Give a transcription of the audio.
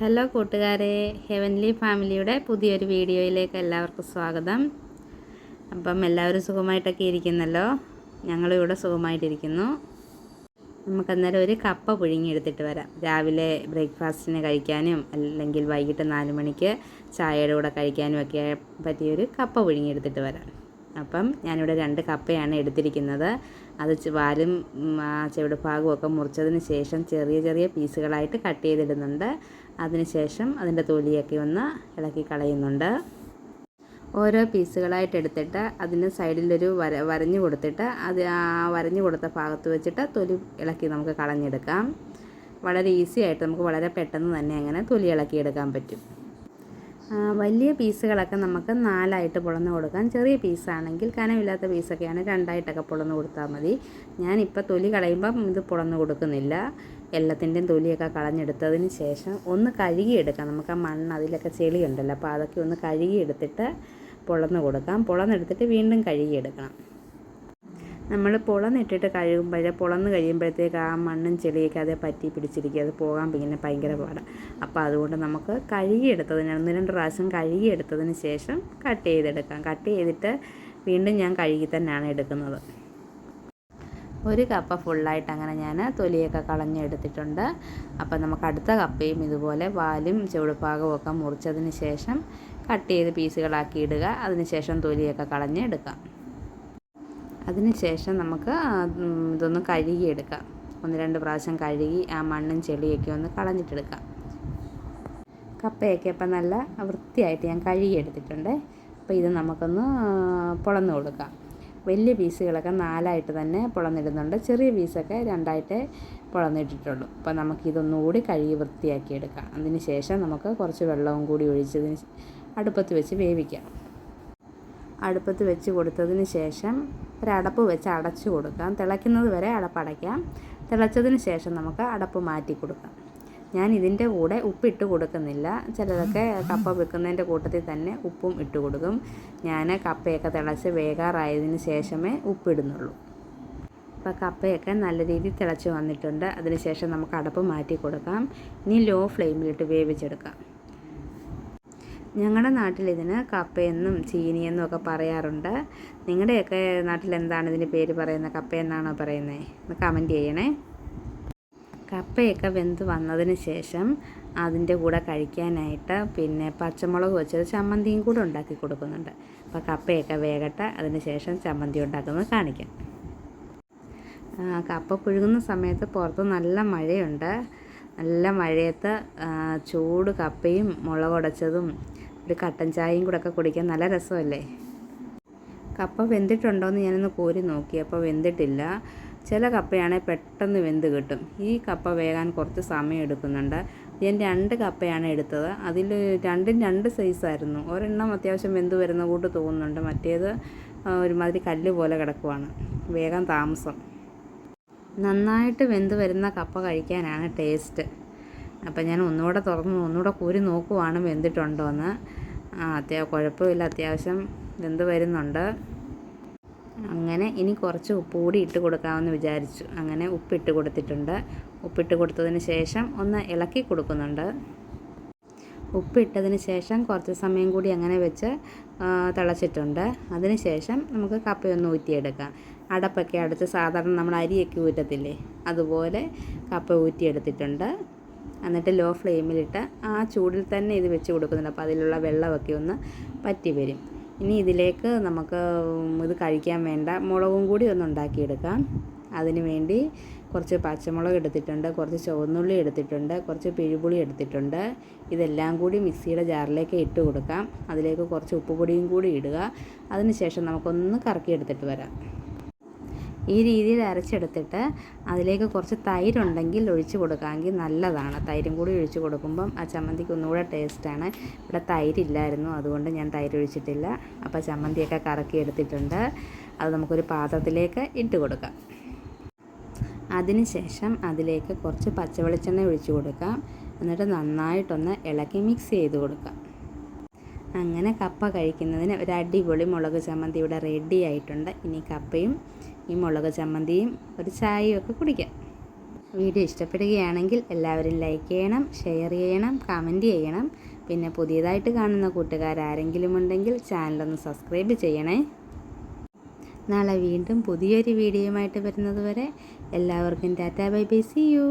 Hello കൂട്ടുകാരെ heavenly ഫാമിലിയുടെ പുതിയൊരു വീഡിയോയിലേക്ക് എല്ലാവർക്കും സ്വാഗതം. അപ്പം എല്ലാവരും സുഖമായിട്ടൊക്കെ ഇരിക്കുന്നല്ലോ? ഞങ്ങളിവിടെ സുഖമായിട്ടിരിക്കുന്നു. നമുക്കന്നേരം ഒരു കപ്പ പുഴുങ്ങിയെടുത്തിട്ട് വരാം. രാവിലെ ബ്രേക്ക്ഫാസ്റ്റിന് കഴിക്കാനും അല്ലെങ്കിൽ വൈകിട്ട് നാല് മണിക്ക് ചായയുടെ കൂടെ കഴിക്കാനും ഒക്കെ പറ്റിയൊരു കപ്പ പുഴുങ്ങിയെടുത്തിട്ട് വരാം. അപ്പം ഞാനിവിടെ രണ്ട് കപ്പയാണ് എടുത്തിരിക്കുന്നത്. അത് വാലും ചെവിട് ഭാഗവും ഒക്കെ മുറിച്ചതിന് ശേഷം ചെറിയ ചെറിയ പീസുകളായിട്ട് കട്ട് ചെയ്തിടുന്നുണ്ട്. അതിന് ശേഷം അതിന്റെ തൊലിയൊക്കെ ഒന്ന് ഇളക്കി കളയുന്നുണ്ട്. ഓരോ പീസുകളായിട്ട് എടുത്തിട്ട് അതിന് സൈഡിലൊരു വര വരഞ്ഞു കൊടുത്തിട്ട് അത് ആ വരഞ്ഞു കൊടുത്ത ഭാഗത്ത് വെച്ചിട്ട് തൊലി ഇളക്കി നമുക്ക് കളഞ്ഞെടുക്കാം. വളരെ ഈസി ആയിട്ട് നമുക്ക് വളരെ പെട്ടെന്ന് തന്നെ അങ്ങനെ തൊലി ഇളക്കിയെടുക്കാൻ പറ്റും. വലിയ പീസുകളൊക്കെ നമുക്ക് നാലായിട്ട് പൊളന്ന് കൊടുക്കാം. ചെറിയ പീസാണെങ്കിൽ കനമില്ലാത്ത പീസൊക്കെയാണ് രണ്ടായിട്ടൊക്കെ പൊളന്ന് കൊടുത്താൽ മതി. ഞാനിപ്പോൾ തൊലി കളയുമ്പം ഇത് പൊളന്ന് കൊടുക്കുന്നില്ല. എല്ലാത്തിന്റെയും തൊലിയൊക്കെ കളഞ്ഞെടുത്തതിന് ശേഷം ഒന്ന് കഴുകിയെടുക്കാം. നമുക്ക് ആ മണ്ണ് അതിലൊക്കെ ചെളിയുണ്ടല്ലോ അപ്പോൾ അതൊക്കെ ഒന്ന് കഴുകിയെടുത്തിട്ട് പൊളന്ന് കൊടുക്കാം. പൊളന്നെടുത്തിട്ട് വീണ്ടും കഴുകിയെടുക്കണം. നമ്മൾ പുളന്നിട്ടിട്ട് കഴുകുമ്പോൾ പുളന്ന് കഴിയുമ്പോഴത്തേക്ക് ആ മണ്ണും ചെളിയൊക്കെ അതേ പറ്റി പിടിച്ചിരിക്കുക അത് പോകാൻ പിന്നെ ഭയങ്കര പാടാണ് അപ്പോൾ അതുകൊണ്ട് നമുക്ക് കഴുകിയെടുത്തതിന് ഒന്ന് രണ്ട് പ്രാവശ്യം കഴുകിയെടുത്തതിന് ശേഷം കട്ട് ചെയ്തെടുക്കാം. കട്ട് ചെയ്തിട്ട് വീണ്ടും ഞാൻ കഴുകി തന്നെയാണ് എടുക്കുന്നത്. ഒരു കപ്പ ഫുള്ളായിട്ട് അങ്ങനെ ഞാൻ തൊലിയൊക്കെ കളഞ്ഞെടുത്തിട്ടുണ്ട്. അപ്പോൾ നമുക്ക് അടുത്ത കപ്പയും ഇതുപോലെ വാലും ചുവടുഭാഗവും ഒക്കെ മുറിച്ചതിന് ശേഷം കട്ട് ചെയ്ത് പീസുകളാക്കി ഇടുക. അതിന് ശേഷം തൊലിയൊക്കെ കളഞ്ഞ് എടുക്കാം അതിന് ശേഷം നമുക്ക് ഇതൊന്ന് കഴുകിയെടുക്കാം. ഒന്ന് രണ്ട് പ്രാവശ്യം കഴുകി ആ മണ്ണും ചെളിയൊക്കെ ഒന്ന് കളഞ്ഞിട്ടെടുക്കാം. കപ്പയൊക്കെ ഇപ്പം നല്ല വൃത്തിയായിട്ട് ഞാൻ കഴുകിയെടുത്തിട്ടുണ്ട്. അപ്പോൾ ഇത് നമുക്കൊന്ന് പൊളന്ന് കൊടുക്കാം. വലിയ പീസുകളൊക്കെ നാലായിട്ട് തന്നെ പൊളന്നിടുന്നുണ്ട്. ചെറിയ പീസൊക്കെ രണ്ടായിട്ടേ പൊളന്നിട്ടിട്ടുള്ളൂ. അപ്പോൾ നമുക്കിതൊന്നുകൂടി കഴുകി വൃത്തിയാക്കി എടുക്കാം അതിന് ശേഷം നമുക്ക് കുറച്ച് വെള്ളവും കൂടി ഒഴിച്ചതിന് അടുപ്പത്ത് വെച്ച് വേവിക്കാം. അടുപ്പത്ത് വെച്ച് കൊടുത്തതിന് ശേഷം ഒരടപ്പ് വെച്ച് അടച്ചു കൊടുക്കാം. തിളയ്ക്കുന്നത് വരെ അടപ്പടയ്ക്കാം തിളച്ചതിന് ശേഷം നമുക്ക് അടപ്പ് മാറ്റി കൊടുക്കാം. ഞാൻ ഇതിന്റെ കൂടെ ഉപ്പിട്ട് കൊടുക്കുന്നില്ല. ചിലതൊക്കെ കപ്പ വെക്കുന്നതിന്റെ കൂട്ടത്തിൽ തന്നെ ഉപ്പും ഇട്ട് കൊടുക്കും. ഞാൻ കപ്പയൊക്കെ തിളച്ച് വേകാറായതിന് ശേഷമേ ഉപ്പിടുന്നുള്ളൂ. അപ്പോൾ കപ്പയൊക്കെ നല്ല രീതിയിൽ തിളച്ച് വന്നിട്ടുണ്ട്. അതിന് ശേഷം നമുക്ക് അടപ്പ് മാറ്റി കൊടുക്കാം. ഇനി ലോ ഫ്ലെയിമിലിട്ട് വേവിച്ചെടുക്കാം. ഞങ്ങളുടെ നാട്ടിൽ ഇതിന് കപ്പയെന്നും ചീനിയെന്നും ഒക്കെ പറയാറുണ്ട്. നിങ്ങളുടെയൊക്കെ നാട്ടിൽ എന്താണ് ഇതിന്റെ പേര് പറയുന്നത്? കപ്പയെന്നാണോ പറയുന്നത് ഒന്ന് കമന്റ് ചെയ്യണേ. കപ്പയൊക്കെ വെന്ത് വന്നതിന് ശേഷം അതിന്റെ കൂടെ കഴിക്കാനായിട്ട് പിന്നെ പച്ചമുളക് വെച്ചത് ചമ്മന്തിയും കൂടെ ഉണ്ടാക്കി കൊടുക്കുന്നുണ്ട്. അപ്പോൾ കപ്പയൊക്കെ വേകട്ടെ അതിന് ശേഷം ചമ്മന്തി ഉണ്ടാക്കുന്നത് കാണിക്കാം. കപ്പ പുഴുകുന്ന സമയത്ത് പുറത്ത് നല്ല മഴയുണ്ട്. നല്ല മഴയത്ത് ചൂട് കപ്പയും മുളകുടച്ചതും ഒരു കട്ടൻ ചായയും കൂടെ ഒക്കെ കുടിക്കാൻ നല്ല രസമല്ലേ? കപ്പ വെന്തിട്ടുണ്ടോയെന്ന് ഞാനൊന്ന് കോരി നോക്കി. അപ്പോൾ വെന്തിട്ടില്ല. ചില കപ്പയാണെങ്കിൽ പെട്ടെന്ന് വെന്ത് കിട്ടും. ഈ കപ്പ വേകാൻ കുറച്ച് സമയം എടുക്കുന്നുണ്ട്. ഞാൻ രണ്ട് കപ്പയാണ് എടുത്തത്. അതിൽ രണ്ടും രണ്ട് സൈസായിരുന്നു ഒരെണ്ണം അത്യാവശ്യം വെന്ത് വരുന്ന കൂട്ട് തോന്നുന്നുണ്ട്. മറ്റേത് ഒരുമാതിരി കല്ല് പോലെ കിടക്കുവാണ്. വേഗം താമസം. നന്നായിട്ട് വെന്ത് വരുന്ന കപ്പ കഴിക്കാനാണ് ടേസ്റ്റ് അപ്പം ഞാൻ ഒന്നുകൂടെ തുറന്ന് ഒന്നുകൂടെ കൂരി നോക്കുവാണ് വെന്തിട്ടുണ്ടോ എന്ന് അത്യാ കുഴപ്പമില്ല അത്യാവശ്യം വെന്ത് വരുന്നുണ്ട്. അങ്ങനെ ഇനി കുറച്ച് ഉപ്പ് കൂടി ഇട്ട് കൊടുക്കാമെന്ന് വിചാരിച്ചു. അങ്ങനെ ഉപ്പിട്ട് കൊടുത്തിട്ടുണ്ട്. ഉപ്പിട്ട് കൊടുത്തതിന് ശേഷം ഒന്ന് ഇളക്കി കൊടുക്കുന്നുണ്ട്. ഉപ്പിട്ടതിന് ശേഷം കുറച്ച് സമയം കൂടി അങ്ങനെ വെച്ച് തിളച്ചിട്ടുണ്ട്. അതിന് ശേഷം നമുക്ക് കപ്പയൊന്ന് ഊറ്റിയെടുക്കാം. അടപ്പൊക്കെ അടച്ച് സാധാരണ നമ്മൾ അരിയൊക്കെ ഊറ്റത്തില്ലേ? അതുപോലെ കപ്പ ഊറ്റിയെടുത്തിട്ടുണ്ട്. എന്നിട്ട് ലോ ഫ്ലെയിമിലിട്ട് ആ ചൂടിൽ തന്നെ ഇത് വെച്ച് കൊടുക്കുന്നുണ്ട്. അപ്പോൾ അതിലുള്ള വെള്ളമൊക്കെ ഒന്ന് പറ്റി വരും. ഇനി ഇതിലേക്ക് നമുക്ക് ഇത് കഴിക്കാൻ വേണ്ട മുളകും കൂടി ഒന്ന് ഉണ്ടാക്കിയെടുക്കാം. അതിന് വേണ്ടി കുറച്ച് പച്ചമുളക് എടുത്തിട്ടുണ്ട് കുറച്ച് ചുവന്നുള്ളി എടുത്തിട്ടുണ്ട് കുറച്ച് പിഴുപുളി എടുത്തിട്ടുണ്ട്. ഇതെല്ലാം കൂടി മിക്സിയുടെ ജാറിലേക്ക് ഇട്ട് കൊടുക്കാം. അതിലേക്ക് കുറച്ച് ഉപ്പുപൊടിയും കൂടി ഇടുക. അതിനുശേഷം നമുക്കൊന്ന് കറക്കി എടുത്തിട്ട് വരാം. ഈ രീതിയിൽ അരച്ചെടുത്തിട്ട് അതിലേക്ക് കുറച്ച് തൈരുണ്ടെങ്കിൽ ഒഴിച്ച് കൊടുക്കാമെങ്കിൽ നല്ലതാണ്. തൈരും കൂടി ഒഴിച്ച് കൊടുക്കുമ്പം ആ ചമ്മന്തിക്ക് ഒന്നുകൂടെ ടേസ്റ്റാണ്. ഇവിടെ തൈരില്ലായിരുന്നു അതുകൊണ്ട് ഞാൻ തൈര് ഒഴിച്ചിട്ടില്ല അപ്പോൾ ചമ്മന്തിയൊക്കെ കറക്കി എടുത്തിട്ടുണ്ട്. അത് നമുക്കൊരു പാത്രത്തിലേക്ക് ഇട്ട് കൊടുക്കാം. അതിനുശേഷം അതിലേക്ക് കുറച്ച് പച്ചവെളിച്ചെണ്ണ ഒഴിച്ച് കൊടുക്കാം. എന്നിട്ട് നന്നായിട്ടൊന്ന് ഇളക്കി മിക്സ് ചെയ്ത് കൊടുക്കാം. അങ്ങനെ കപ്പ കഴിക്കുന്നതിന് ഒരു അടിപൊളി മുളക് ചമ്മന്തി ഇവിടെ റെഡി ആയിട്ടുണ്ട്. ഇനി കപ്പയും ഈ മുളക് ചമ്മന്തിയും ഒരു ചായയും ഒക്കെ കുടിക്കാം. വീഡിയോ ഇഷ്ടപ്പെടുകയാണെങ്കിൽ എല്ലാവരും ലൈക്ക് ചെയ്യണം ഷെയർ ചെയ്യണം കമന്റ് ചെയ്യണം. പിന്നെ പുതിയതായിട്ട് കാണുന്ന കൂട്ടുകാരാരെങ്കിലും ഉണ്ടെങ്കിൽ ചാനലൊന്ന് സബ്സ്ക്രൈബ് ചെയ്യണേ. നാളെ വീണ്ടും പുതിയൊരു വീഡിയോയുമായിട്ട് വരുന്നത് വരെ എല്ലാവർക്കും tata bye bye see you